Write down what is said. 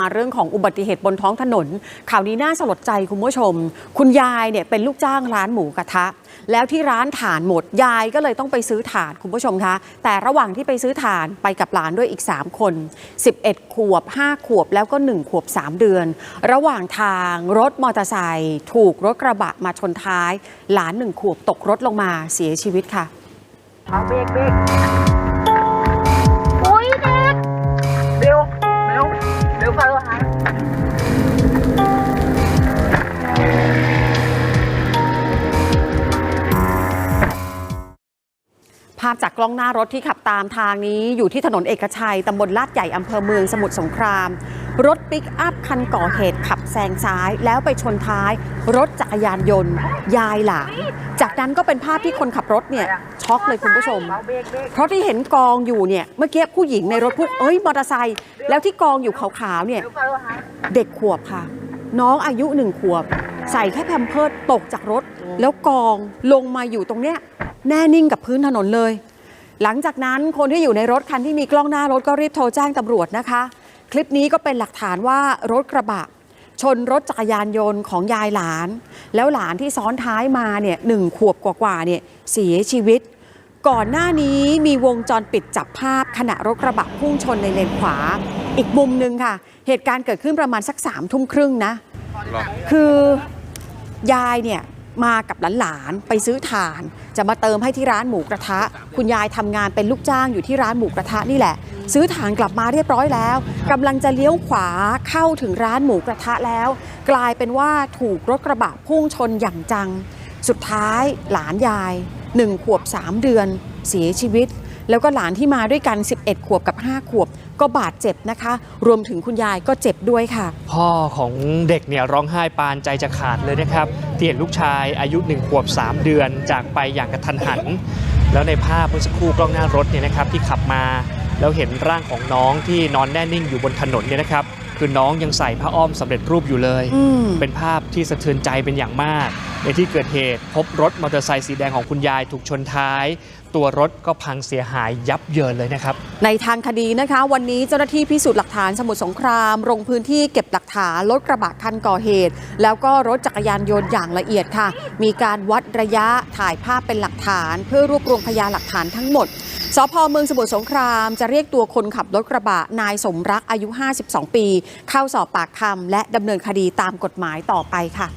มาเรื่องของอุบัติเหตุบนท้องถนน ข่าวนี้น่าสลดใจคุณผู้ชม คุณยายเนี่ยเป็นลูกจ้างร้านหมูกระทะ แล้วที่ร้านถ่านหมดยายก็เลยต้องไปซื้อถ่านคุณผู้ชมคะแต่ระหว่างที่ไปซื้อถ่านไปกับหลานด้วยอีก 3 คน 11 ขวบ 5 ขวบแล้วก็ 1 ขวบ 3 เดือน ระหว่างทางรถมอเตอร์ไซค์ถูกรถกระบะมาชนท้าย หลานหนึ่งขวบตกรถลงมาเสียชีวิตค่ะเอาเบรกเบรก ภาพจากกล้องหน้ารถที่ขับตามทางนี้อยู่ที่ถนนเอกชัยตำบลลาดใหญ่อำเภอเมืองสมุทรสงคราม รถปิกอัพคันก่อเหตุขับแซงซ้าย แล้วไปชนท้าย รถจักรยานยนต์ ยายหลานจากนั้นก็เป็นภาพที่คนขับรถเนี่ยช็อกเลยคุณผู้ชม เพราะที่เห็นกองอยู่เนี่ยเมื่อกี้ผู้หญิงในรถพุ่งเอ้ยมอเตอร์ไซค์แล้วที่กองอยู่ขาวๆเนี่ยเด็กขวบค่ะ น้องอายุหนึ่งขวบ ใส่แค่แพมเพิร์ดตกจากรถ แล้วกองลงมาอยู่ตรงเนี้ยแน่นิ่งกับพื้นถนนเลย หลังจากนั้นคนที่อยู่ในรถคันที่มีกล้องหน้ารถก็รีบโทรแจ้งตำรวจนะคะ คลิปนี้ก็เป็นหลักฐานว่ารถกระบะ ชนรถจักรยานยนต์ของยายหลาน แล้วหลานที่ซ้อนท้ายมาเนี่ยหนึ่งขวบกว่าๆเนี่ยเสียชีวิต ก่อนหน้านี้มีวงจรปิดจับภาพขณะรถกระบะพุ่งชนในเลนขวา อีกมุมหนึ่งค่ะ เหตุการณ์เกิดขึ้นประมาณสักสามทุ่มครึ่งนะ คือยายเนี่ยมากับหลานๆไปซื้อถ่าน จะมาเติมให้ที่ร้านหมูกระทะ คุณยายทำงานเป็นลูกจ้างอยู่ที่ร้านหมูกระทะนี่แหละ ซื้อถ่านกลับมาเรียบร้อยแล้วกำลังจะเลี้ยวขวาเข้าถึงร้านหมูกระทะแล้ว กลายเป็นว่าถูกรถกระบะพุ่งชนอย่างจัง สุดท้ายหลานยาย 1 ขวบ 3 เดือนเสียชีวิต แล้วก็หลานที่มาด้วยกัน 11 ขวบกับ 5 ขวบ ก็บาดเจ็บนะคะ รวมถึงคุณยายก็เจ็บด้วยค่ะ พ่อของเด็กเนี่ยร้องไห้ปานใจจะขาดเลยนะครับที่เห็นลูกชายอายุ 1 ขวบ 3 เดือนจากไปอย่างกระทันหัน แล้วในภาพเมื่อสักครู่กล้องหน้ารถเนี่ยนะครับที่ขับมา แล้วเห็นร่างของน้องที่นอนแน่นิ่งอยู่บนถนนเนี่ยนะครับ คือน้องยังใส่ผ้าอ้อมสำเร็จรูปอยู่เลยอืมเป็นภาพที่สะเทือนใจเป็นอย่างมาก ในที่เกิดเหตุพบรถมอเตอร์ไซค์สีแดงของคุณยายถูกชนท้าย ตัวรถก็พังเสียหายยับเยินเลยนะครับ ในทางคดีนะคะ วันนี้เจ้าหน้าที่พิสูจน์หลักฐานสมุทรสงครามลงพื้นที่เก็บหลักฐานรถกระบะคันก่อเหตุ แล้วก็รถจักรยานยนต์อย่างละเอียดค่ะ มีการวัดระยะถ่ายภาพเป็นหลักฐาน เพื่อรวบรวมพยานหลักฐานทั้งหมด สพเมืองสมุทรสงครามจะเรียกตัวคนขับรถกระบะนายสมรักอายุ 52 ปี เข้าสอบปากคำและดำเนินคดีตามกฎหมายต่อไปค่ะ